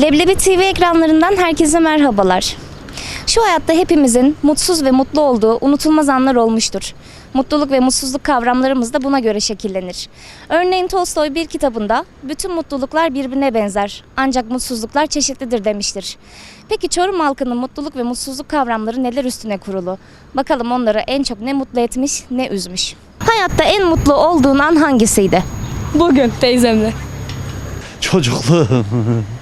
Leblebi TV ekranlarından herkese merhabalar. Şu hayatta hepimizin mutsuz ve mutlu olduğu unutulmaz anlar olmuştur. Mutluluk ve mutsuzluk kavramlarımız da buna göre şekillenir. Örneğin Tolstoy bir kitabında bütün mutluluklar birbirine benzer ancak mutsuzluklar çeşitlidir demiştir. Peki Çorum halkının mutluluk ve mutsuzluk kavramları neler üstüne kurulu? Bakalım onları en çok ne mutlu etmiş ne üzmüş. Hayatta en mutlu olduğun an hangisiydi? Bugün teyzemle. Çocukluğum.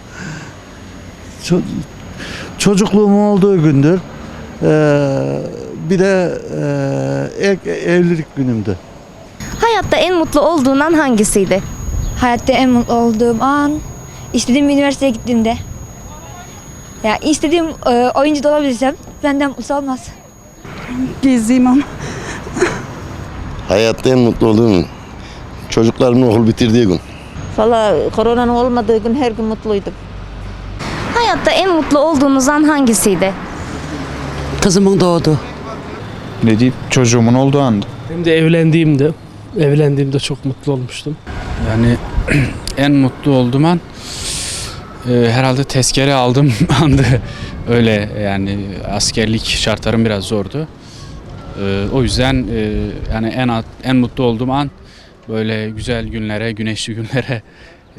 Ço- çocukluğum olduğu gündür. Ee, bir de e, evlilik günümdü. Hayatta en mutlu olduğun an hangisiydi? Hayatta en mutlu olduğum an istediğim bir üniversiteye gittiğimde. Ya istediğim e, oyuncu da olabilirsem benden mutlu olmaz. Gezdiğim an. Hayatta en mutlu olduğum çocuklarımın okul bitirdiği gün. Valla koronanın olmadığı gün her gün mutluydum. Hayatta en mutlu olduğunuz an hangisiydi? Kızımın doğdu. Ne diyeyim çocuğumun olduğu anda. Benim de evlendiğimde, evlendiğimde çok mutlu olmuştum. Yani en mutlu olduğum an e, herhalde tezkere aldığım andı. Öyle yani askerlik şartlarım biraz zordu. E, o yüzden e, yani en en mutlu olduğum an böyle güzel günlere, güneşli günlere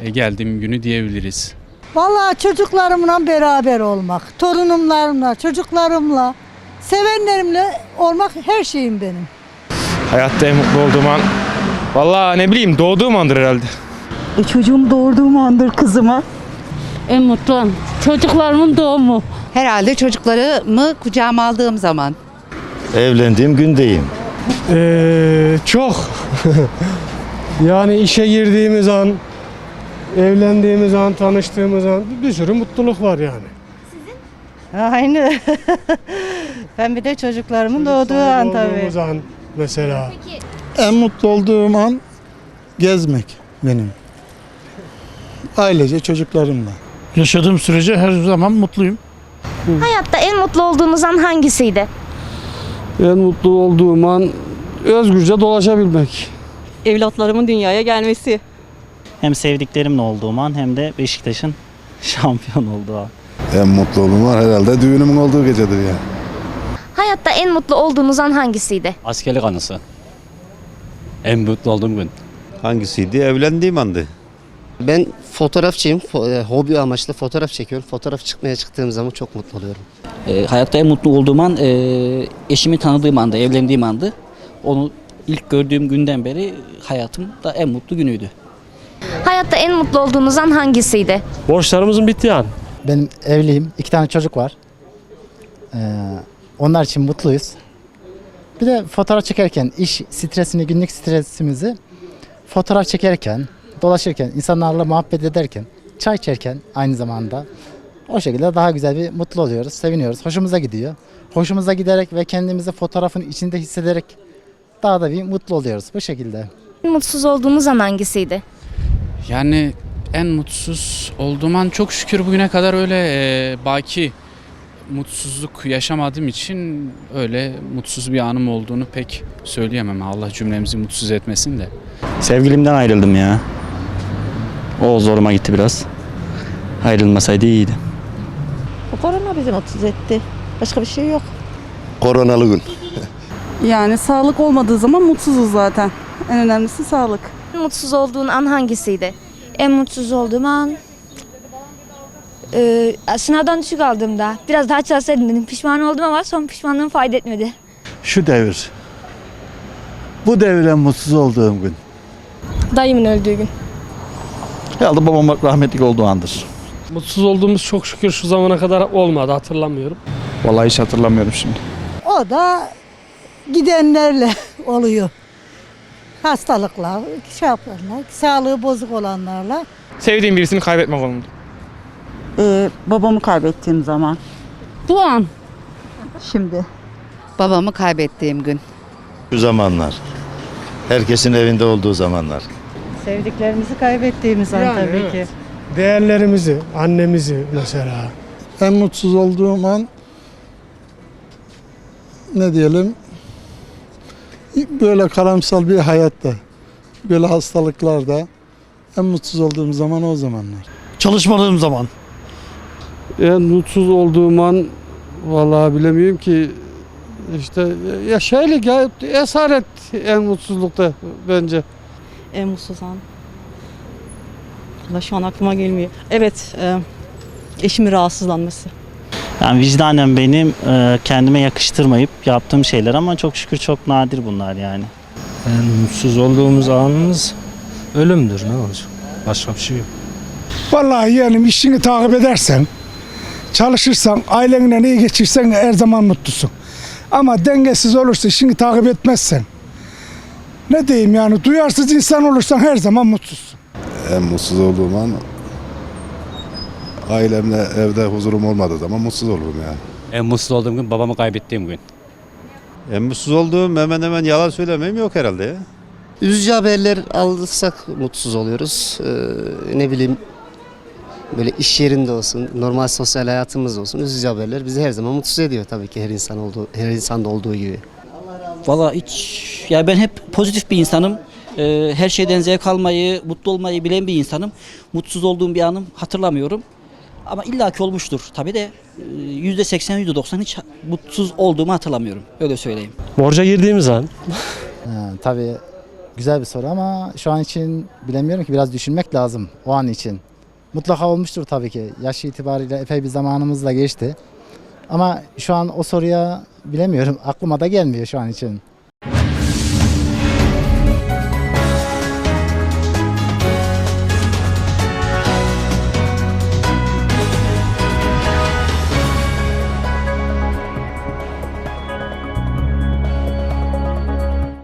e, geldiğim günü diyebiliriz. Vallahi çocuklarımla beraber olmak, torunumlarımla, çocuklarımla, sevenlerimle olmak her şeyim benim. Hayatta en mutlu olduğum an Vallahi ne bileyim doğduğum andır herhalde. çocuğumu doğurduğum andır kızıma. En mutlu an. Çocuklarımın doğumu. Herhalde çocuklarımı kucağıma aldığım zaman. Evlendiğim gündeyim. Ee, çok. yani işe girdiğimiz an, evlendiğimiz an, tanıştığımız an bir sürü mutluluk var yani. Aynı. ben bir de çocuklarımın doğduğu an tabii. An mesela. En mutlu olduğum an gezmek benim. Ailece çocuklarımla. Yaşadığım sürece her zaman mutluyum. Hayatta en mutlu olduğunuz an hangisiydi? En mutlu olduğum an özgürce dolaşabilmek. Evlatlarımın dünyaya gelmesi. Hem sevdiklerimle olduğum an hem de Beşiktaş'ın şampiyon olduğu an. En mutlu olduğum var herhalde düğünümün olduğu gecedir ya. Hayatta en mutlu olduğunuz an hangisiydi? Askerlik anısı. En mutlu olduğum gün. Hangisiydi? Evlendiğim andı. Ben fotoğrafçıyım. Fo- e, hobi amaçlı fotoğraf çekiyorum. Fotoğraf çıkmaya çıktığım zaman çok mutlu oluyorum. Ee, hayatta en mutlu olduğum an e, eşimi tanıdığım anda, evlendiğim andı. Onu ilk gördüğüm günden beri hayatımda en mutlu günüydü. Hayatta en mutlu olduğunuz an hangisiydi? Borçlarımızın bittiği an. Ben evliyim. iki tane çocuk var. Ee, onlar için mutluyuz. Bir de fotoğraf çekerken iş stresini, günlük stresimizi fotoğraf çekerken, dolaşırken, insanlarla muhabbet ederken, çay içerken aynı zamanda o şekilde daha güzel bir mutlu oluyoruz, seviniyoruz. Hoşumuza gidiyor. Hoşumuza giderek ve kendimizi fotoğrafın içinde hissederek daha da bir mutlu oluyoruz bu şekilde. Mutsuz olduğunuz an hangisiydi? Yani en mutsuz olduğum an çok şükür bugüne kadar öyle e, baki mutsuzluk yaşamadığım için öyle mutsuz bir anım olduğunu pek söyleyemem. Allah cümlemizi mutsuz etmesin de. Sevgilimden ayrıldım ya. O zoruma gitti biraz. Ayrılmasaydı iyiydi. O korona bizi mutsuz etti. Başka bir şey yok. Koronalı gün. Yani sağlık olmadığı zaman mutsuzuz zaten. En önemlisi sağlık. Mutsuz olduğun an hangisiydi? En mutsuz olduğum an e, sınavdan düşük aldığımda biraz daha çalışsaydım dedim. Pişman oldum ama son pişmanlığım fayda etmedi. Şu devir. Bu devre mutsuz olduğum gün. Dayımın öldüğü gün. Herhalde babam rahmetli olduğu andır. Mutsuz olduğumuz çok şükür şu zamana kadar olmadı hatırlamıyorum. Vallahi hiç hatırlamıyorum şimdi. O da gidenlerle oluyor. Hastalıklar, şey yapanlar, sağlığı bozuk olanlarla. Sevdiğim birisini kaybetmek oldu. Ee, babamı kaybettiğim zaman. Bu an. Şimdi. Babamı kaybettiğim gün. Şu zamanlar. Herkesin evinde olduğu zamanlar. Sevdiklerimizi kaybettiğimiz an Yani tabii evet. ki. Değerlerimizi, annemizi mesela. En mutsuz olduğum an ne diyelim böyle karamsal bir hayatta, böyle hastalıklarda en mutsuz olduğum zaman o zamanlar. Çalışmadığım zaman. En mutsuz olduğum an vallahi bilemiyorum ki işte ya şeylik ya esaret en mutsuzlukta bence. En mutsuz an. Valla şu an aklıma gelmiyor. Evet, e, eşimin rahatsızlanması. Yani vicdanen benim e, kendime yakıştırmayıp yaptığım şeyler ama çok şükür çok nadir bunlar yani. En mutsuz olduğumuz anımız ölümdür ne olacak? Başka bir şey yok. Vallahi yani işini takip edersen, çalışırsan, ailenle iyi geçirsen her zaman mutlusun. Ama dengesiz olursa, işini takip etmezsen, ne diyeyim yani duyarsız insan olursan her zaman mutsuzsun. En mutsuz olduğum an ailemle evde huzurum olmadığı zaman mutsuz olurum yani. En mutsuz olduğum gün babamı kaybettiğim gün. En mutsuz olduğum hemen hemen yalan söylemeyim yok herhalde ya. Üzücü haberler alırsak mutsuz oluyoruz. Ee, ne bileyim böyle iş yerinde olsun, normal sosyal hayatımız olsun üzücü haberler bizi her zaman mutsuz ediyor tabii ki her insan olduğu her insanda olduğu gibi. Valla hiç ya ben hep pozitif bir insanım. Ee, her şeyden zevk almayı, mutlu olmayı bilen bir insanım. Mutsuz olduğum bir anım hatırlamıyorum. Ama illaki olmuştur. Tabii de e, yüzde seksen, yüzde doksan hiç mutsuz olduğumu hatırlamıyorum. Öyle söyleyeyim. Borca girdiğimiz an tabii güzel bir soru ama şu an için bilemiyorum ki biraz düşünmek lazım o an için. Mutlaka olmuştur tabii ki. Yaş itibariyle epey bir zamanımız da geçti. Ama şu an o soruya bilemiyorum. Aklıma da gelmiyor şu an için.